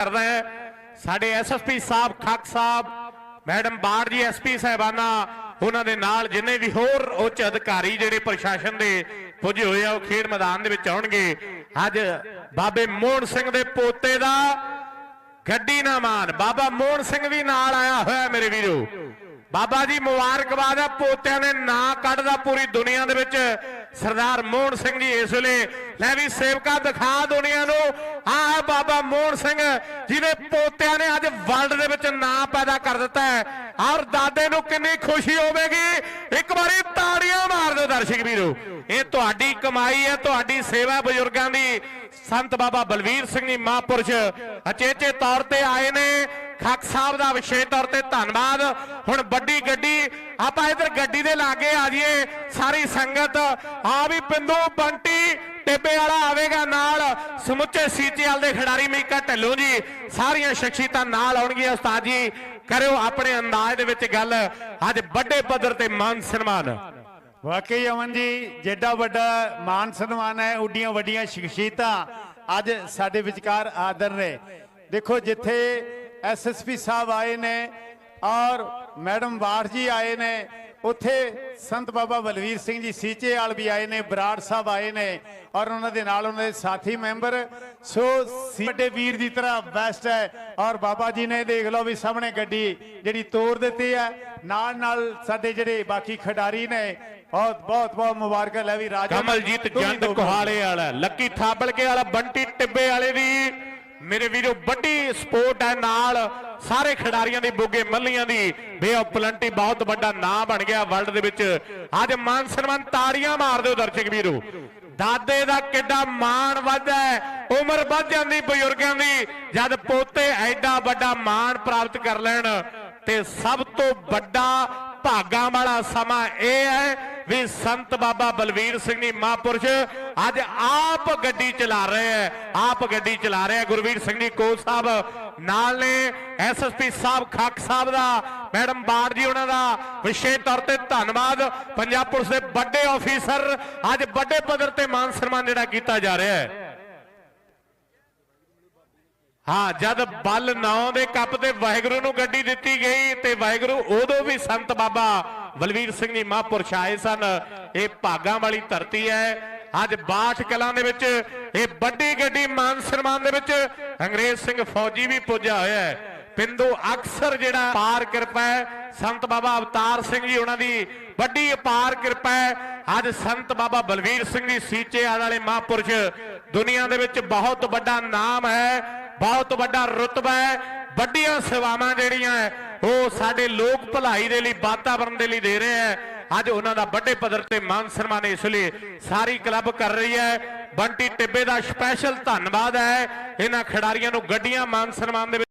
ਕਰਦਾ ਸਾਡੇ ਐਸਐਸਪੀ ਸਾਹਿਬ, ਖਾਕ ਸਾਹਿਬ, ਮੈਡਮ ਬਾੜ ਜੀ ਐਸਪੀ ਸਾਹਿਬਾਨਾ, ਉਹਨਾਂ ਦੇ ਨਾਲ ਜਿੰਨੇ ਵੀ ਹੋਰ ਉੱਚ ਅਧਿਕਾਰੀ ਜਿਹੜੇ ਪ੍ਰਸ਼ਾਸਨ ਦੇ ਪੁੱਜੇ ਹੋਏ ਆ, ਉਹ ਖੇਡ ਮੈਦਾਨ ਦੇ ਵਿੱਚ ਆਉਣਗੇ। ਅੱਜ ਬਾਬੇ ਮੋਹਨ ਸਿੰਘ ਦੇ ਪੋਤੇ ਦਾ ਗੱਡੀ ਨਾ ਮਾਨ ਬਾਬਾ ਮੋਹਨ ਸਿੰਘ ਵੀ ਨਾਲ ਆਇਆ ਹੋਇਆ ਮੇਰੇ ਵੀਰੋ। ਬਾਬਾ ਜੀ ਮੁਬਾਰਕਬਾਦ ਹੈ ਪੋਤਿਆਂ ਨੇ ਨਾਂ ਕੱਢਦਾ ਪੂਰੀ ਦੁਨੀਆ ਦੇ ਵਿੱਚ। ਸਰਦਾਰ ਮੋਹਨ ਸਿੰਘ ਜੀ ਇਸ ਵੇਲੇ। ਲੈ ਵੀ ਸੇਵਕਾ ਦਿਖਾ ਦੁਨੀਆ ਨੂੰ। ਆਹ ਹੈ ਬਾਬਾ ਮੋਹਨ ਸਿੰਘ, ਜਿਹਦੇ ਪੋਤਿਆਂ ਨੇ ਅੱਜ ਵਰਲਡ ਦੇ ਵਿੱਚ ਨਾਂ ਪੈਦਾ ਕਰ ਦਿੱਤਾ ਹੈ। ਔਰ ਦਾਦੇ ਨੂੰ ਕਿੰਨੀ ਖੁਸ਼ੀ ਹੋਵੇਗੀ? ਇੱਕ ਵਾਰੀ ਤਾੜੀਆਂ ਮਾਰ ਦਿਓ ਦਰਸ਼ਕ ਵੀਰੋ। ਇਹ ਤੁਹਾਡੀ ਕਮਾਈ ਹੈ, ਤੁਹਾਡੀ ਸੇਵਾ ਬਜ਼ੁਰਗਾਂ ਦੀ। ਸੰਤ ਬਾਬਾ ਬਲਵੀਰ ਸਿੰਘ ਜੀ ਮਹਾਂਪੁਰਸ਼ ਅਚੇਚੇ ਤੌਰ ਤੇ ਆਏ ਨੇ। ਖੱਕ ਸਾਹਿਬ ਦਾ ਵਿਸ਼ੇਸ਼ ਤੌਰ ਤੇ ਧੰਨਵਾਦ। ਹੁਣ ਵੱਡੀ ਗੱਡੀ, ਆਪਾਂ ਇਧਰ ਗੱਡੀ ਦੇ ਲਾਗੇ ਆ ਜਾਈਏ। ਸਾਰੀ ਸੰਗਤ ਆ ਵੀ ਪਿੰਦੂ ਬੰਟੀ ਟੇਬੇ ਵਾਲਾ ਆਵੇਗਾ ਨਾਲ। ਸਮੁੱਚੇ ਸੀਚੇਵਾਲ ਦੇ ਖਿਡਾਰੀ ਮੀਕਾ ਢੱਲੋਂ ਜੀ, ਸਾਰੀਆਂ ਸ਼ਖਸੀਅਤਾਂ ਨਾਲ ਆਉਣਗੀਆਂ ਉਸਤਾਦ ਜੀ। ਕਰਿਓ ਆਪਣੇ ਅੰਦਾਜ਼ ਦੇ ਵਿੱਚ ਗੱਲ। ਅੱਜ ਵੱਡੇ ਪੱਧਰ ਤੇ ਮਾਨ ਸਨਮਾਨ। ਵਾਕਈ ਅਮਨ ਜੀ, ਜਿੱਡਾ ਵੱਡਾ ਮਾਨ ਸਨਮਾਨ ਹੈ, ਉੱਡੀਆਂ ਵੱਡੀਆਂ ਸ਼ਖਸੀਅਤਾਂ ਅੱਜ ਸਾਡੇ ਵਿਚਕਾਰ ਆਦਰ ਨੇ। ਦੇਖੋ, ਜਿੱਥੇ ਐਸਐਸਪੀ ਸਾਹਿਬ ਆਏ ਨੇ ਔਰ ਮੈਡਮ ਬਾਠ ਜੀ ਆਏ ਨੇ ਉੱਥੇ ਸੰਤ ਬਾਬਾ ਬਲਵੀਰ ਸਿੰਘ ਜੀ ਸੀਚੇ ਵਾਲ ਵੀ ਆਏ ਨੇ ਬਰਾੜ ਸਾਹਿਬ ਆਏ ਨੇ ਔਰ ਉਹਨਾਂ ਦੇ ਨਾਲ ਉਹਨਾਂ ਦੇ ਸਾਥੀ ਮੈਂਬਰ। ਸੋ ਵੱਡੇ ਵੀਰ ਦੀ ਤਰ੍ਹਾਂ ਬੈਸਟ ਹੈ ਔਰ ਬਾਬਾ ਜੀ ਨੇ ਦੇਖ ਲਓ ਵੀ ਸਾਹਮਣੇ ਗੱਡੀ ਜਿਹੜੀ ਤੋੜ ਦਿੱਤੀ ਹੈ। ਨਾਲ ਨਾਲ ਸਾਡੇ ਜਿਹੜੇ ਬਾਕੀ ਖਿਡਾਰੀ ਨੇ ਬਹੁਤ ਬਹੁਤ ਬਹੁਤ ਮੁਬਾਰਕਾਂ ਲੈ ਵੀ ਰਾਜਾ ਕਮਲਜੀਤ ਤੂੰ ਵੀ ਜੰਡ ਦੋ ਕੋਹਾਲੇ ਵਾਲਾ ਲੱਕੀ ਥਾਬਲਕੇ ਵਾਲਾ ਬੰਟੀ ਟਿੱਬੇ ਵਾਲੇ ਦੀ ਮੇਰੇ ਵੀਰੋ, ਵੱਡੀ ਸਪੋਰਟ ਹੈ ਨਾਲ ਸਾਰੇ ਖਿਡਾਰੀਆਂ ਦੀ, ਬੁੱਗੇ ਮੱਲੀਆਂ ਦੀ। ਬੇ ਆਫ ਪਲੰਟੀ ਬਹੁਤ ਵੱਡਾ ਨਾਂ ਬਣ ਗਿਆ ਵਰਲਡ ਦੇ ਵਿੱਚ। ਅੱਜ ਮਾਨ ਸਨਮਾਨ ਤਾੜੀਆਂ ਮਾਰ ਦਿਓ ਦਰਸ਼ਕ ਵੀਰੋ। ਦਾਦੇ ਦਾ ਕਿੱਡਾ ਮਾਣ ਵੱਧਦਾ ਉਮਰ ਵੱਧ ਜਾਂਦੀ ਬਜ਼ੁਰਗਾਂ ਦੀ। ਜਦ ਪੋਤੇ ਐਡਾ ਵੱਡਾ ਮਾਣ ਪ੍ਰਾਪਤ ਕਰ ਲੈਣ, ਤੇ ਸਭ ਤੋਂ ਵੱਡਾ ਭਾਗਾਂ ਵਾਲਾ ਸਮਾਂ ਇਹ ਹੈ ਵੀ ਸੰਤ ਬਾਬਾ ਬਲਵੀਰ ਸਿੰਘ ਜੀ ਮਹਾਂਪੁਰਸ਼ ਅੱਜ ਆਪ ਗੱਡੀ ਚਲਾ ਰਹੇ ਹੈ, ਆਪ ਗੱਡੀ ਚਲਾ ਰਹੇ ਹੈ। ਗੁਰਵੀਰ ਸਿੰਘ ਜੀ ਕੋਚ ਸਾਹਿਬ ਨਾਲ ਨੇ ਐਸਐਸਪੀ ਸਾਹਿਬ ਖੱਕ ਸਾਹਿਬ ਦਾ, ਮੈਡਮ ਬਾੜ ਜੀ ਉਹਨਾਂ ਦਾ। ਵਿਸ਼ੇਸ਼ ਤੌਰ ਤੇ ਧੰਨਵਾਦ। ਪੰਜਾਬ ਪੁਲਿਸ ਦੇ ਵੱਡੇ ਆਫੀਸਰ ਅੱਜ ਵੱਡੇ ਪੱਧਰ ਤੇ ਮਾਨ ਸਨਮਾਨ ਜਿਹੜਾ ਕੀਤਾ ਜਾ ਰਿਹਾ ਹੈ। ਹਾਂ, ਜਦ ਬਲ ਨੌ ਦੇ ਕੱਪ ਤੇ ਵਾਹਿਗੁਰੂ ਨੂੰ ਗੱਡੀ ਦਿੱਤੀ ਗਈ ਤੇ ਵਾਹਿਗੁਰੂ ਉਦੋਂ ਵੀ ਸੰਤ ਬਾਬਾ ਬਲਵੀਰ ਸਿੰਘ ਜੀ ਮਹਾਂਪੁਰਸ਼ ਆਏ ਸਨ। ਇਹ ਭਾਗਾਂ ਵਾਲੀ ਧਰਤੀ ਹੈ। ਅੱਜ ਬਾਠ ਕਲਾਂ ਦੇ ਵਿੱਚ ਇਹ ਵੱਡੀ ਗੱਡੀ ਮਾਨ ਸਨਮਾਨ ਦੇ ਵਿੱਚ ਅੰਗਰੇਜ਼ ਸਿੰਘ ਫੌਜੀ ਵੀ ਪੁੱਜਾ ਹੋਇਆ ਹੈ। ਪਿੰਡੂ ਅਕਸਰ ਜਿਹੜਾ ਪਾਰ ਕਿਰਪਾ ਹੈ, ਸੰਤ ਬਾਬਾ ਅਵਤਾਰ ਸਿੰਘ ਜੀ ਉਹਨਾਂ ਦੀ ਵੱਡੀ ਅਪਾਰ ਕਿਰਪਾ ਹੈ। ਅੱਜ ਸੰਤ ਬਾਬਾ ਬਲਵੀਰ ਸਿੰਘ ਜੀ ਸੀਚੇ ਵਾਲੇ ਮਹਾਂਪੁਰਸ਼ ਦੁਨੀਆ ਦੇ ਵਿੱਚ ਬਹੁਤ ਵੱਡਾ ਨਾਮ ਹੈ। ਬਹੁਤ ਵੱਡਾ ਰੁਤਬਾ ਹੈ। ਵੱਡੀਆਂ ਸੇਵਾਵਾਂ ਜਿਹੜੀਆਂ ਉਹ ਸਾਡੇ ਲੋਕ ਭਲਾਈ ਦੇ ਲਈ ਵਾਤਾਵਰਣ ਦੇ ਲਈ ਦੇ ਰਹੇ ਹੈ। ਅੱਜ ਉਹਨਾਂ ਦਾ ਵੱਡੇ ਪੱਧਰ ਤੇ ਮਾਨ ਸਨਮਾਨ ਇਸ ਲਈ ਸਾਰੀ ਕਲੱਬ ਕਰ ਰਹੀ ਹੈ। ਬੰਟੀ ਟਿੱਬੇ ਦਾ ਸਪੈਸ਼ਲ ਧੰਨਵਾਦ ਹੈ। ਇਹਨਾਂ ਖਿਡਾਰੀਆਂ ਨੂੰ ਗੱਡੀਆਂ ਮਾਨ ਸਨਮਾਨ ਦੇ ਵਿੱਚ